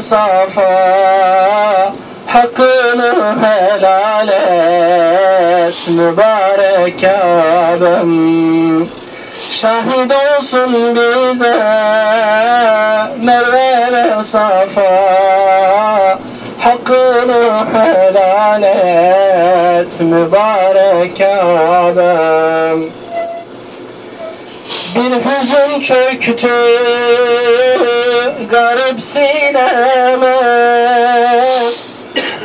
safa Hakkını helal et mübarek Kabe'm Şahit olsun bize Merve ve Safa Hakkını helal et mübarek Kabe'm Bir hüzün çöktü garip sineme.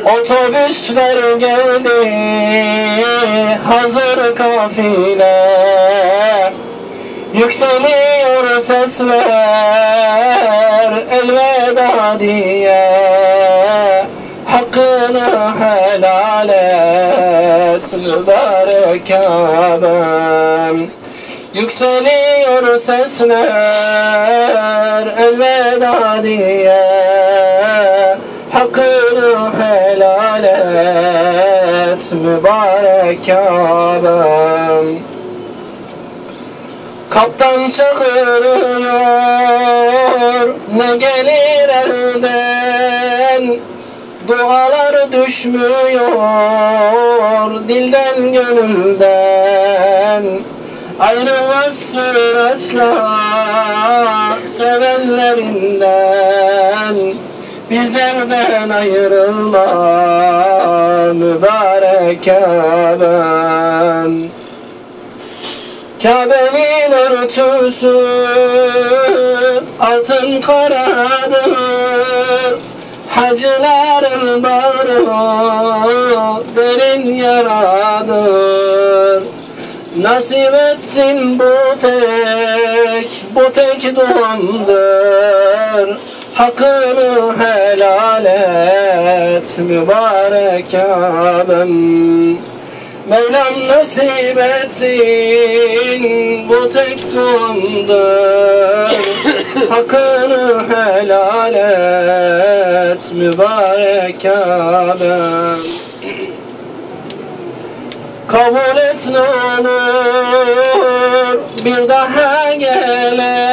Otobüsler geldi hazır kafile. Yükseliyor sesler elveda diye. Hakkını helal et mübarek Kabe'm Yükseliyor sesler elveda diye. Hakkını helal et mübarek Kabe'm Kaptan çağırıyor ne gelir elden? Dualar düşmüyor dilden gönülden Ayrılmazsın asla sevenlerinden. Bizlerden ayrılma mübarek Kabe'm. Kabe'nin örtüsü altın karadır Hacıların bağrı derin yaradır Nasip etsin bu tek, bu tek duamdır Hakkını helal et mübarek Kabe'm Mevlam nasip etsin bu tek duamdır Hakkını helal et mübarek Kabe'm Kabul et ne olur. Bir daha gelem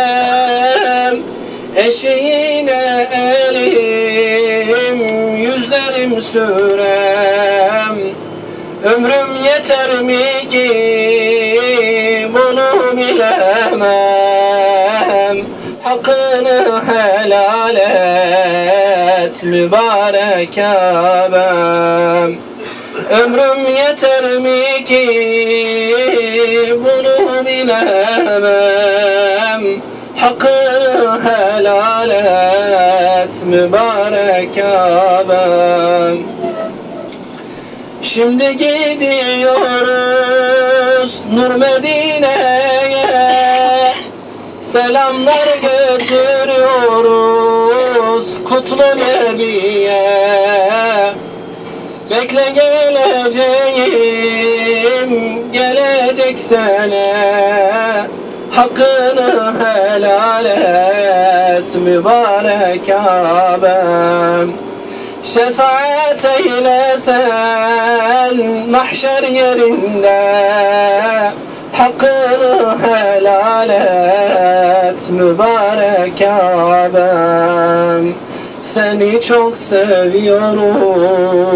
Eşeğine elim yüzlerim sürem. Ömrüm yeter mi ki bunu bilemem? Hakkını helal et mübarek Kabe'm Ömrüm yeter mi ki bunu bilemem? Hakkını helal et mübarek Kabe'm. Şimdi gidiyoruz Nur Medine'ye. Selamlar götürüyoruz Kutlu Nebi'ye Bekle geleceğim Gelecek sene. Hakkını helal et Mübarek Kabe'm. Şefaat eyle sen mahşer yerinde. Hakkını helal et mübarek Kabe'm. Seni çok seviyoruz